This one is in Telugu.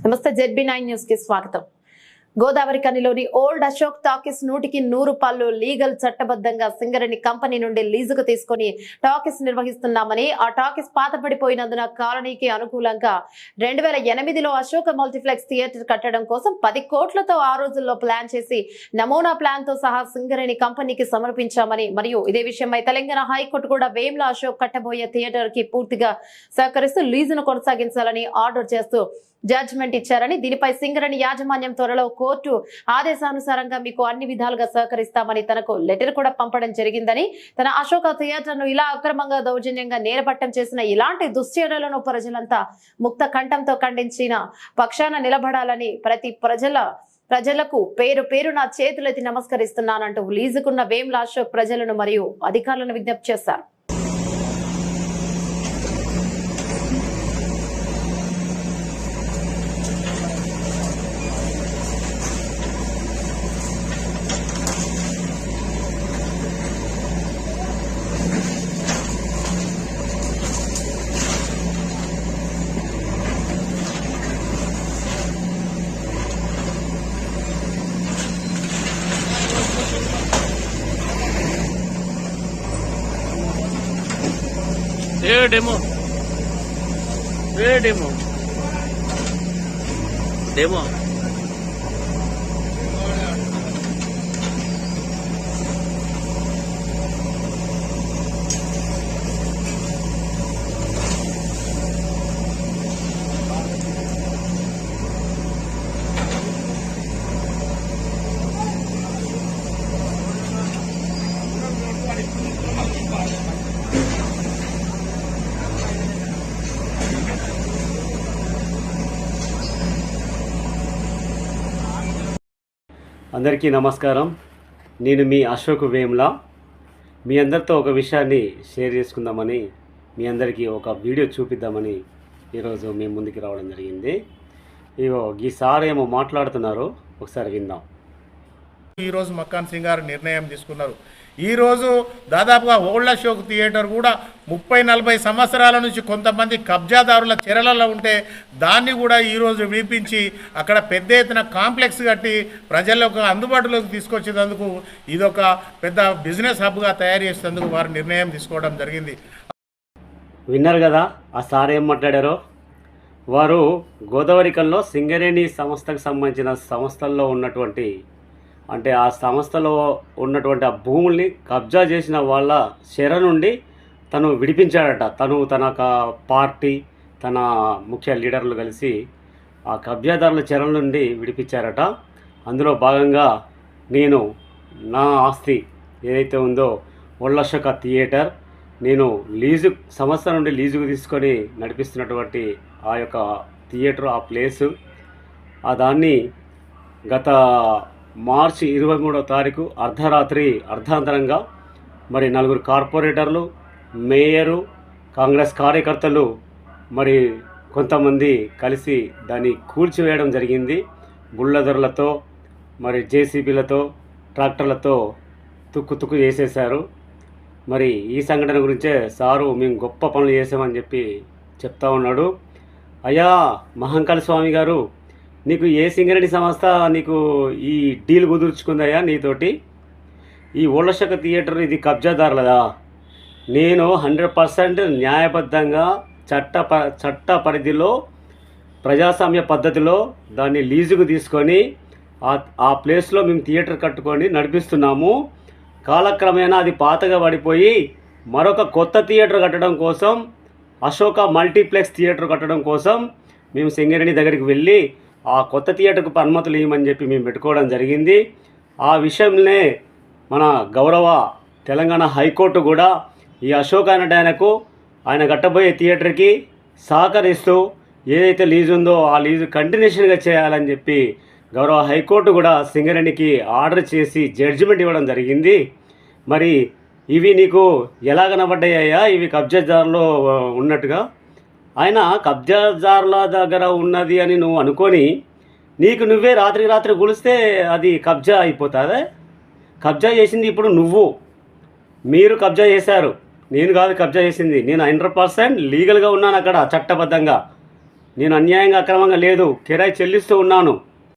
నమస్తే జెడ్బీ నైన్ న్యూస్ కి స్వాగతం గోదావరి కనిలోని ఓల్డ్ అశోక్ టాకీస్ నూటికి నూరు పాలు లీగల్ చట్టబద్ధంగా సింగరేణి కంపెనీ నుండి లీజుకు తీసుకుని టాకీస్ నిర్వహిస్తున్నామని ఆ టాకీస్ పాతపడిపోయినందున కాలనీకి అనుకూలంగా రెండు వేల ఎనిమిదిలో అశోక మల్టీప్లెక్స్ థియేటర్ కట్టడం కోసం పది కోట్లతో ఆ రోజుల్లో ప్లాన్ చేసి నమూనా ప్లాన్తో సహా సింగరేణి కంపెనీకి సమర్పించామని మరియు ఇదే విషయమై తెలంగాణ హైకోర్టు కూడా వేమ్ల అశోక్ కట్టబోయే థియేటర్కి పూర్తిగా సహకరిస్తూ లీజును కొనసాగించాలని ఆర్డర్ చేస్తూ జడ్జిమెంట్ ఇచ్చారని దీనిపై సింగరణి యాజమాన్యం త్వరలో కోర్టు ఆదేశానుసారంగా మీకు అన్ని విధాలుగా సహకరిస్తామని తనకు లెటర్ కూడా పంపడం జరిగిందని తన అశోక థియేటర్ను ఇలా అక్రమంగా దౌర్జన్యంగా నేరపట్టం చేసిన ఇలాంటి దుశ్చర్యలను ప్రజలంతా ముక్త కంఠంతో ఖండించిన పక్షాన నిలబడాలని ప్రతి ప్రజల ప్రజలకు పేరు పేరు నా చేతులెత్తి నమస్కరిస్తున్నానంటూ లీజుకున్న వేమ్ల అశోక్ ప్రజలను మరియు అధికారులను విజ్ఞప్తి చేశారు. A demo a demo demo. అందరికీ నమస్కారం. నేను మీ అశోక్ వేమ్లా. మీ అందరితో ఒక విషయాన్ని షేర్ చేసుకుందామని మీ అందరికీ ఒక వీడియో చూపిద్దామని ఈరోజు మీ ముందుకు రావడం జరిగింది. ఇగో ఈ ఏమో మాట్లాడుతున్నారు. ఒకసారి విందాం. ఈరోజు మక్కాన్ సింగ్ గారు నిర్ణయం తీసుకున్నారు. ఈరోజు దాదాపుగా ఓల్డ్ అశోక్ థియేటర్ కూడా ముప్పై నలభై సంవత్సరాల నుంచి కొంతమంది కబ్జాదారుల చెరలలో ఉంటే దాన్ని కూడా ఈరోజు విడిపించి అక్కడ పెద్ద ఎత్తున కాంప్లెక్స్ కట్టి ప్రజలకు అందుబాటులోకి తీసుకొచ్చేందుకు ఇదొక పెద్ద బిజినెస్ హబ్గా తయారు చేసేందుకు వారు నిర్ణయం తీసుకోవడం జరిగింది. విన్నారు కదా ఆ సార్ ఏం మాట్లాడారో? వారు గోదావరికల్లో సింగరేణి సంస్థకు సంబంధించిన సంస్థల్లో ఉన్నటువంటి అంటే ఆ సంస్థలో ఉన్నటువంటి ఆ భూముల్ని కబ్జా చేసిన వాళ్ళ చెర నుండి తను విడిపించాడట. తను తన ఒక పార్టీ తన ముఖ్య లీడర్లు కలిసి ఆ కబ్జాదారుల చెర నుండి విడిపించారట. అందులో భాగంగా నేను నా ఆస్తి ఏదైతే ఉందో ఒళ్ళశక థియేటర్ నేను లీజు సంస్థ నుండి లీజుకు తీసుకొని నడిపిస్తున్నటువంటి ఆ యొక్క థియేటర్ ఆ ప్లేసు ఆ దాన్ని గత మార్చి ఇరవై మూడో తారీఖు అర్ధరాత్రి అర్ధాంతరంగా మరి నలుగురు కార్పొరేటర్లు మేయరు కాంగ్రెస్ కార్యకర్తలు మరి కొంతమంది కలిసి దాన్ని కూల్చివేయడం జరిగింది. బుల్లదొరలతో మరి జేసీబీలతో ట్రాక్టర్లతో తుక్కు తుక్కు చేసేశారు. మరి ఈ సంఘటన గురించే సారు మేము గొప్ప పనులు చేసామని చెప్పి చెప్తా ఉన్నాడు. అయ్యా మహంకాళ స్వామి గారు నీకు ఏ సింగరేణి సంస్థ నీకు ఈ డీల్ కుదుర్చుకుందయ్యా నీతోటి? ఈ ఓళ్ళశక థియేటర్ ఇది కబ్జాదారులదా? నేను హండ్రెడ్ పర్సెంట్ న్యాయబద్ధంగా చట్ట ప చట్ట పరిధిలో ప్రజాస్వామ్య పద్ధతిలో దాన్ని లీజుకు తీసుకొని ఆ ఆ ప్లేస్లో మేము థియేటర్ కట్టుకొని నడిపిస్తున్నాము. కాలక్రమేణా అది పాతగా పడిపోయి మరొక కొత్త థియేటర్ కట్టడం కోసం అశోక మల్టీప్లెక్స్ థియేటర్ కట్టడం కోసం మేము సింగరేణి దగ్గరికి వెళ్ళి ఆ కొత్త థియేటర్కు అనుమతులు ఇవ్వమని చెప్పి మేము పెట్టుకోవడం జరిగింది. ఆ విషయంలో మన గౌరవ తెలంగాణ హైకోర్టు కూడా ఈ అశోక్ అనే ఆయనకు ఆయన కట్టబోయే థియేటర్కి సహకరిస్తూ ఏదైతే లీజు ఉందో ఆ లీజు కంటిన్యూషన్గా చేయాలని చెప్పి గౌరవ హైకోర్టు కూడా సింగరేణికి ఆర్డర్ చేసి జడ్జిమెంట్ ఇవ్వడం జరిగింది. మరి ఇవి నీకు ఎలా కనబడ్డాయ్యా ఇవి కబ్జాదారులో ఉన్నట్టుగా ఆయన కబ్జాదారుల దగ్గర ఉన్నది అని నువ్వు అనుకొని నీకు నువ్వే రాత్రి రాత్రి గులిస్తే అది కబ్జా అయిపోతుందే? కబ్జా చేసింది ఇప్పుడు నువ్వు. మీరు కబ్జా చేశారు. నేను కాదు కబ్జా చేసింది. నేను హండ్రెడ్ పర్సెంట్ లీగల్గా ఉన్నాను అక్కడ చట్టబద్ధంగా. నేను అన్యాయంగా అక్రమంగా లేదు. కిరాయి చెల్లిస్తూ ఉన్నాను.